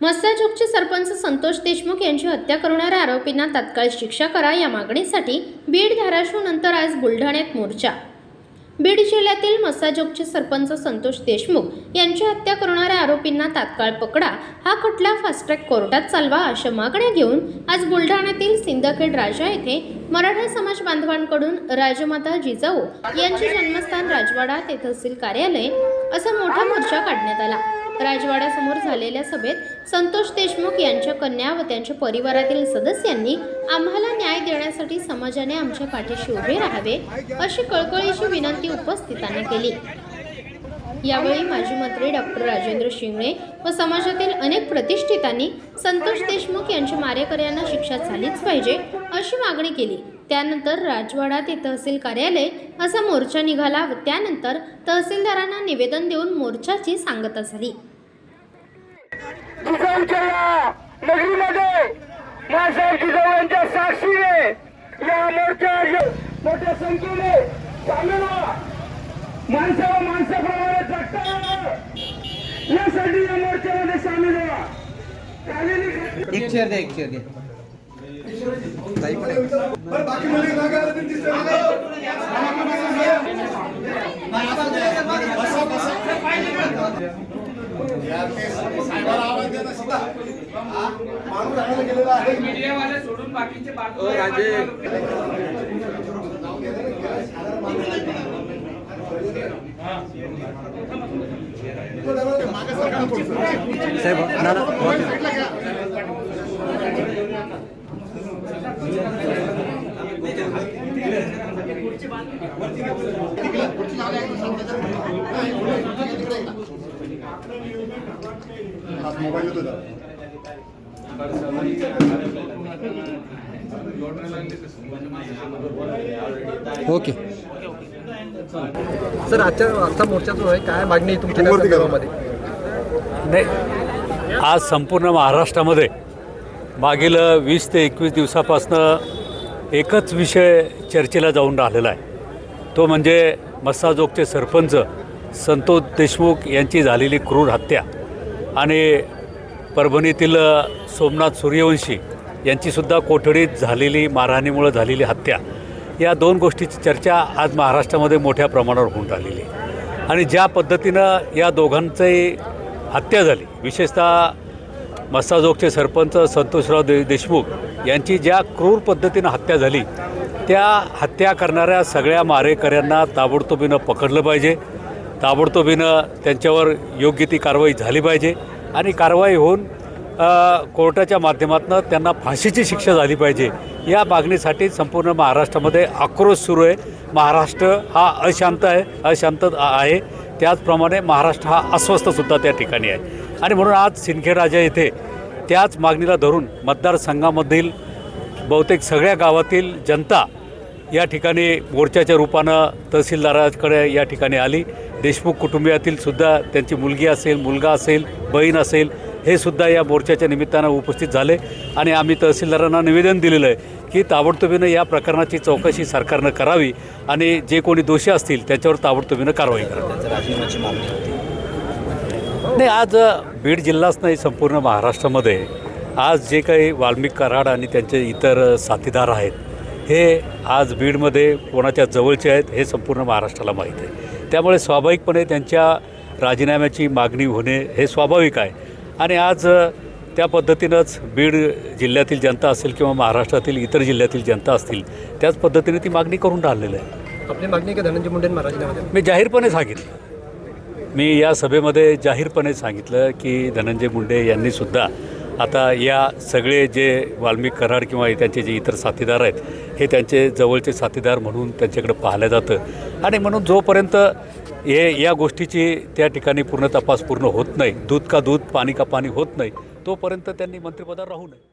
मस्साचौकचे सरपंच संतोष देशमुख यांची हत्या करणाऱ्या आरोपींना तात्काळ शिक्षा करा या मागणीसाठी बीड धाराशिव नंतर आज बुलढाण्यात मोर्चा. बीड जिल्ह्यातील मस्साजोगचे सरपंच संतोष देशमुख यांची हत्या करणाऱ्या आरोपींना तात्काळ पकडा हा खटला फास्ट्रॅक कोर्टात चालवा अशा मागण्या घेऊन आज बुलढाण्यातील सिंदखेड राजा येथे मराठा समाज बांधवांकडून राजमाता जिजाऊ यांचे जन्मस्थान राजवाडा ते तहसील कार्यालय असा मोठा मोर्चा काढण्यात आला. राजवाड्यासमोर झालेल्या सभेत संतोष देशमुख यांच्या कन्या व त्यांच्या परिवारातील सदस्यांनी आम्हाला न्याय देण्यासाठी समाजाने आमच्या पाठीशी उभे राहावे अशी कळकळीची विनंती उपस्थितांना केली. यावेळी माजी मंत्री डॉक्टर राजेंद्र शिंगणे व समाजातील अनेक प्रतिष्ठितांनी संतोष देशमुख यांच्या मारेकऱ्यांना शिक्षा झालीच पाहिजे अशी मागणी केली. त्यानंतर राजवाडा ते तहसील कार्यालय असा मोर्चा निघाला व त्यानंतर तहसीलदारांना निवेदन देऊन मोर्चाची सांगता झाली. मासाहेब जिजाऊ यांच्या साक्षीने या मोर्चात मोठ्या संख्येने सामील व्हा माणसाला माणसाप्रमाणे जगता यासाठी या मोर्चामध्ये सामील व्हा. झालेली घटना एक चेअर द्या एक चेअर द्या मीडियावाले सोडून बाकीचे बाजूला साहेब ना ना ओके. सर आजच्या आजचा मोर्चा जो आहे काय मागणी आहे तुमच्या संदर्भामध्ये नाही आज संपूर्ण महाराष्ट्रामध्ये मागील वीस ते एकवीस दिवसापासनं एकच विषय चर्चेला जाऊन राहिलेला आहे. तो म्हणजे मस्साजोगचे सरपंच संतोष देशमुख यांची झालेली क्रूर हत्या आणि परभणीतील सोमनाथ सूर्यवंशी यांचीसुद्धा कोठडीत झालेली मारहाणीमुळं झालेली हत्या. या दोन गोष्टीची चर्चा आज महाराष्ट्रामध्ये मोठ्या प्रमाणावर होऊन राहिलेली आहे. आणि ज्या पद्धतीनं या दोघांचंही हत्या झाली विशेषतः मस्साजोगचे सरपंच संतोषराव दे देशमुख यांची ज्या क्रूर पद्धतीनं हत्या झाली त्या हत्या करणाऱ्या सगळ्या मारेकऱ्यांना ताबडतोबीनं पकडलं पाहिजे. ताबडतोबीनं त्यांच्यावर योग्य ती कारवाई झाली पाहिजे. आणि कारवाई होऊन कोर्टाच्या माध्यमातून त्यांना फाशीची शिक्षा झाली पाहिजे. या मागणीसाठी संपूर्ण महाराष्ट्रामध्ये आक्रोश सुरू आहे. महाराष्ट्र हा अशांत आहे अशांत आहे. त्याचप्रमाणे महाराष्ट्र हा अस्वस्थसुद्धा त्या ठिकाणी आहे. आणि म्हणून आज सिंदखेडराजा येथे त्याच मागणीला धरून मतदारसंघामधील बहुतेक सगळ्या गावातील जनता या ठिकाणी मोर्चाच्या रूपानं तहसीलदाराकडे या ठिकाणी आली. देशमुख कुटुंबियातील सुद्धा त्यांची मुलगी असेल मुलगा असेल बहीण असेल हे सुद्धा या मोर्चाच्या निमित्तानं उपस्थित झाले. आणि आम्ही तहसीलदारांना निवेदन दिलेलं आहे की ताबडतोबीनं या प्रकरणाची चौकशी सरकारनं करावी आणि जे कोणी दोषी असतील त्याच्यावर ताबडतोबीनं कारवाई करावी. नाही आज बीड जिल्हाच नाही संपूर्ण महाराष्ट्रामध्ये. आज जे काही वाल्मिक कराड आणि त्यांचे इतर साथीदार आहेत हे आज बीडमध्ये कोणाच्या जवळचे आहेत हे संपूर्ण महाराष्ट्राला माहीत आहे. त्यामुळे स्वाभाविकपणे त्यांच्या राजीनाम्याची मागणी होणे हे स्वाभाविक आहे. आणि आज त्या पद्धतीनंच बीड जिल्ह्यातील जनता असेल किंवा महाराष्ट्रातील इतर जिल्ह्यातील जनता असतील त्याच पद्धतीने ती मागणी करून राहिलेलं आहे. आपली मागणी का धनंजय मुंडे महाराजीनामध्ये मी जाहीरपणे सांगितलं. मी या सभेमध्ये जाहीरपणे सांगितलं की धनंजय मुंडे यांनीसुद्धा आता या सगळे जे वाल्मिक कराड किंवा त्यांचे जे इतर साथीदार आहेत हे त्यांचे जवळचे साथीदार म्हणून त्यांच्याकडे पाहिलं जातं. आणि म्हणून जोपर्यंत हे या गोष्टीची त्या ठिकाणी पूर्ण तपास पूर्ण होत नाही दूध का दूध पाणी का पाणी होत नाही तोपर्यंत त्यांनी मंत्रिपदावर राहू नये.